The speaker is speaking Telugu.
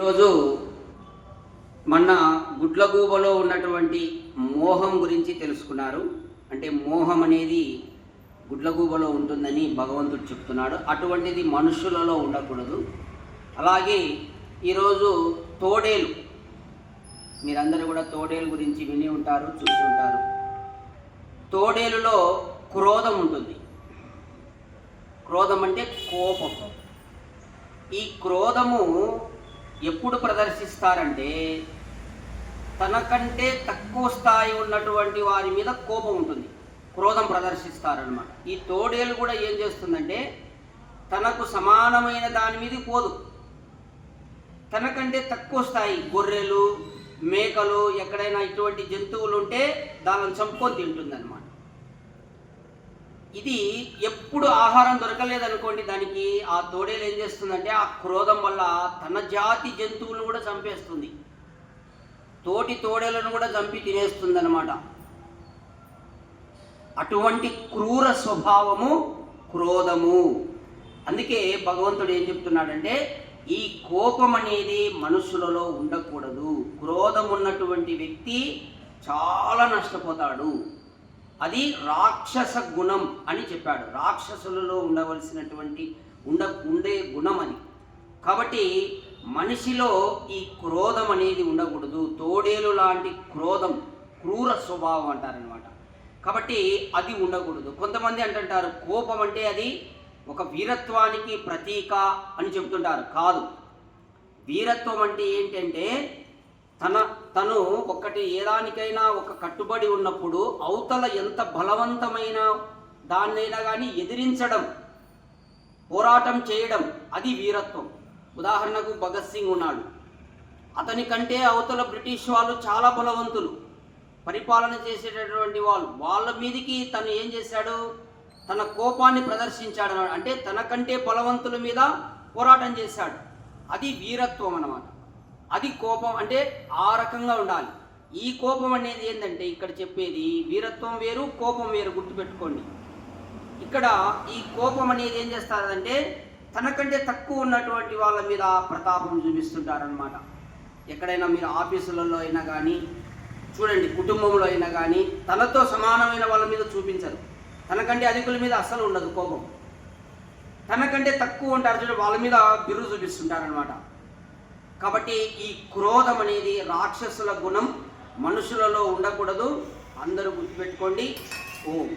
ఈరోజు మొన్న గుడ్లగూబలో ఉన్నటువంటి మోహం గురించి తెలుసుకున్నారు. అంటే మోహం అనేది గుడ్లగూబలో ఉంటుందని భగవంతుడు చెప్తున్నాడు. అటువంటిది మనుషులలో ఉండకూడదు. అలాగే ఈరోజు తోడేలు. మీరందరూ కూడా తోడేలు గురించి విని ఉంటారు చూస్తుంటారు తోడేలులో క్రోధం ఉంటుంది. క్రోధం అంటే కోపం. ఈ క్రోధము ఎప్పుడు ప్రదర్శిస్తారంటే తనకంటే తక్కువ స్థాయి ఉన్నటువంటి వారి మీద కోపం ఉంటుంది. క్రోధం ప్రదర్శిస్తారనమాట ఈ తోడేలు కూడా ఏం చేస్తుందంటే తనకు సమానమైన దాని మీద పోదు. తనకంటే తక్కువ స్థాయి గొర్రెలు మేకలు ఎక్కడైనా ఇటువంటి జంతువులు ఉంటే దానిని చంపుకొని తింటుందన్నమాట. ఇది ఎప్పుడు ఆహారం దొరకలేదనుకోండి దానికి ఆ తోడేలు ఏం చేస్తుందంటే ఆ క్రోధం వల్ల తన జాతి జంతువులను కూడా చంపేస్తుంది. తోటి తోడేలను కూడా చంపి తినేస్తుంది అనమాట అటువంటి క్రూర స్వభావము క్రోధము. అందుకే భగవంతుడు ఏం చెప్తున్నాడంటే ఈ కోపం అనేది మనుషులలో ఉండకూడదు. క్రోధం ఉన్నటువంటి వ్యక్తి చాలా నష్టపోతాడు. అది రాక్షస గుణం అని చెప్పాడు. రాక్షసులలో ఉండవలసినటువంటి ఉండ ఉండే గుణం అని కాబట్టి మనిషిలో ఈ క్రోధం అనేది ఉండకూడదు. తోడేలు లాంటి క్రోధం క్రూర స్వభావం అంటారనమాట కాబట్టి అది ఉండకూడదు. కొంతమంది అంటుంటారు కోపం అంటే అది ఒక వీరత్వానికి ప్రతీక అని చెబుతుంటారు కాదు. వీరత్వం అంటే ఏంటంటే తన తను ఒకటి ఏదానికైనా ఒక కట్టుబడి ఉన్నప్పుడు అవతల ఎంత బలవంతమైన దాన్నైనా కానీ ఎదిరించడం పోరాటం చేయడం అది వీరత్వం. ఉదాహరణకు భగత్ సింగ్ ఉన్నాడు. అతని కంటే అవతల బ్రిటిష్ వాళ్ళు చాలా బలవంతులు. పరిపాలన చేసేటటువంటి వాళ్ళు వాళ్ళ మీదికి తను ఏం చేశాడు? తన కోపాన్ని ప్రదర్శించాడు అంటే తనకంటే బలవంతుల మీద పోరాటం చేశాడు. అది వీరత్వం అన్నమాట. అది కోపం అంటే ఆ రకంగా ఉండాలి. ఈ కోపం అనేది ఏంటంటే ఇక్కడ చెప్పేది వీరత్వం వేరు కోపం వేరు గుర్తుపెట్టుకోండి. ఇక్కడ ఈ కోపం అనేది ఏం చేస్తారంటే తనకంటే తక్కువ ఉన్నటువంటి వాళ్ళ మీద ప్రతాపం చూపిస్తుంటారనమాట ఎక్కడైనా మీరు ఆఫీసులలో అయినా కానీ చూడండి కుటుంబంలో అయినా కానీ తనతో సమానమైన వాళ్ళ మీద చూపించరు. తనకంటే అధికుల మీద అస్సలు ఉండదు కోపం. తనకంటే తక్కువ ఉంటారు చూడండి వాళ్ళ మీద బిరుదు చూపిస్తుంటారనమాట కాబట్టి ఈ క్రోధం అనేది రాక్షసుల గుణం. మనుషులలో ఉండకూడదు. అందరూ గుర్తుపెట్టుకోండి. ఓం.